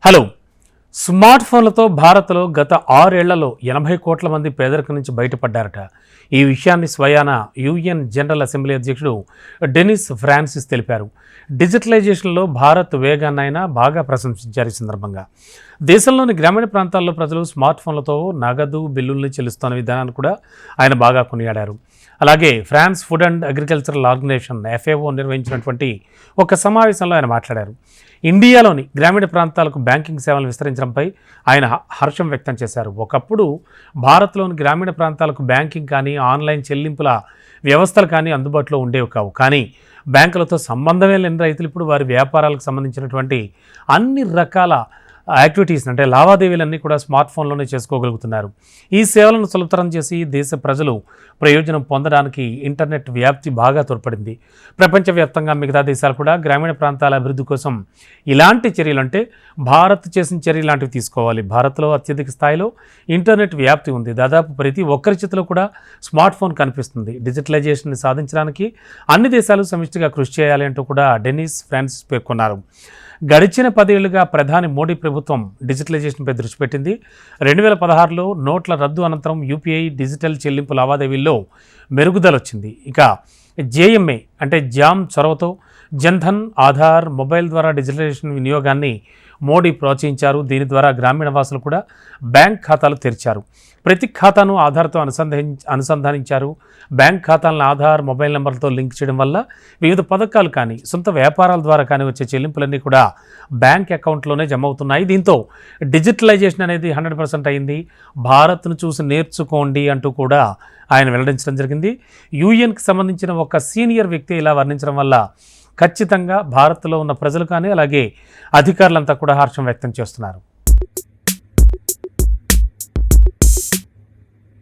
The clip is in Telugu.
Hello. స్మార్ట్ ఫోన్లతో భారత్లో గత ఆరేళ్ళలో ఎనభై కోట్ల మంది పేదరికం నుంచి బయటపడ్డారట. ఈ విషయాన్ని స్వయాన యుఎన్ జనరల్ అసెంబ్లీ అధ్యక్షుడు డెనిస్ ఫ్రాన్సిస్ తెలిపారు. డిజిటలైజేషన్లో భారత్ వేగాన్ని ఆయన బాగా ప్రశంసించారు ఈ సందర్భంగా. దేశంలోని గ్రామీణ ప్రాంతాల్లో ప్రజలు స్మార్ట్ ఫోన్లతో నగదు బిల్లుల్ని చెల్లిస్తున్న విధానాన్ని కూడా ఆయన బాగా కొనియాడారు. అలాగే France food and agricultural organisation FAO నిర్వహించినటువంటి ఒక సమావేశంలో ఆయన మాట్లాడారు. ఇండియాలోని గ్రామీణ ప్రాంతాలకు బ్యాంకింగ్ సేవలు అంశంపై ఆయన హర్షం వ్యక్తం చేశారు. ఒకప్పుడు భారత్లోని గ్రామీణ ప్రాంతాలకు బ్యాంకింగ్ కానీ ఆన్లైన్ చెల్లింపుల వ్యవస్థలు కానీ అందుబాటులో ఉండేవి కావు. కానీ బ్యాంకులతో సంబంధమే లేని రైతులు ఇప్పుడు వారి వ్యాపారాలకు సంబంధించినటువంటి అన్ని రకాల యాక్టివిటీస్ అంటే లావాదేవీలన్నీ కూడా స్మార్ట్ ఫోన్లోనే చేసుకోగలుగుతున్నారు. ఈ సేవలను సులభతరం చేసి దేశ ప్రజలు ప్రయోజనం పొందడానికి ఇంటర్నెట్ వ్యాప్తి బాగా తోడ్పడింది. ప్రపంచవ్యాప్తంగా మిగతా దేశాలు కూడా గ్రామీణ ప్రాంతాల అభివృద్ధి కోసం ఇలాంటి చర్యలు అంటే భారత్ చేసిన చర్యలు లాంటివి తీసుకోవాలి. భారత్లో అత్యధిక స్థాయిలో ఇంటర్నెట్ వ్యాప్తి ఉంది. దాదాపు ప్రతి ఒక్కరి చేతిలో కూడా స్మార్ట్ ఫోన్ కనిపిస్తుంది. డిజిటలైజేషన్ని సాధించడానికి అన్ని దేశాలు సమిష్టిగా కృషి చేయాలి అంటూ కూడా డెనిస్ ఫ్రాన్సిస్ పేర్కొన్నారు. గడిచిన పదేళ్ళుగా ప్రధాని మోడీ ప్రభుత్వం ప్రభుత్వం డిజిటలైజేషన్పై దృష్టి పెట్టింది. రెండు వేల పదహారులో నోట్ల రద్దు అనంతరం యూపీఐ డిజిటల్ చెల్లింపు లావాదేవీల్లో మెరుగుదల వచ్చింది ఇక జేఎంఏ అంటే జామ్ చొరవతో జన్ధన్ ఆధార్ మొబైల్ ద్వారా డిజిటలైజేషన్ వినియోగాన్ని మోడీ ప్రోత్సహించారు. దీని ద్వారా గ్రామీణ వాసులు కూడా బ్యాంక్ ఖాతాలు తెరిచారు. ప్రతి ఖాతాను ఆధార్తో అనుసంధాని అనుసంధానించారు. బ్యాంక్ ఖాతాలను ఆధార్ మొబైల్ నెంబర్లతో లింక్ చేయడం వల్ల వివిధ పథకాలు కానీ సొంత వ్యాపారాల ద్వారా కానీ వచ్చే చెల్లింపులన్నీ కూడా బ్యాంక్ అకౌంట్లోనే జమ అవుతున్నాయి. దీంతో డిజిటలైజేషన్ అనేది హండ్రెడ్ పర్సెంట్ అయింది. భారత్ను చూసి నేర్చుకోండి అంటూ కూడా ఆయన వెల్లడించడం జరిగింది. యూఎన్కి సంబంధించిన ఒక సీనియర్ వ్యక్తి ఇలా వర్ణించడం వల్ల ఖచ్చితంగా భారత్లో ఉన్న ప్రజలు కానీ అలాగే అధికారులంతా కూడా హర్షం వ్యక్తం చేస్తున్నారు.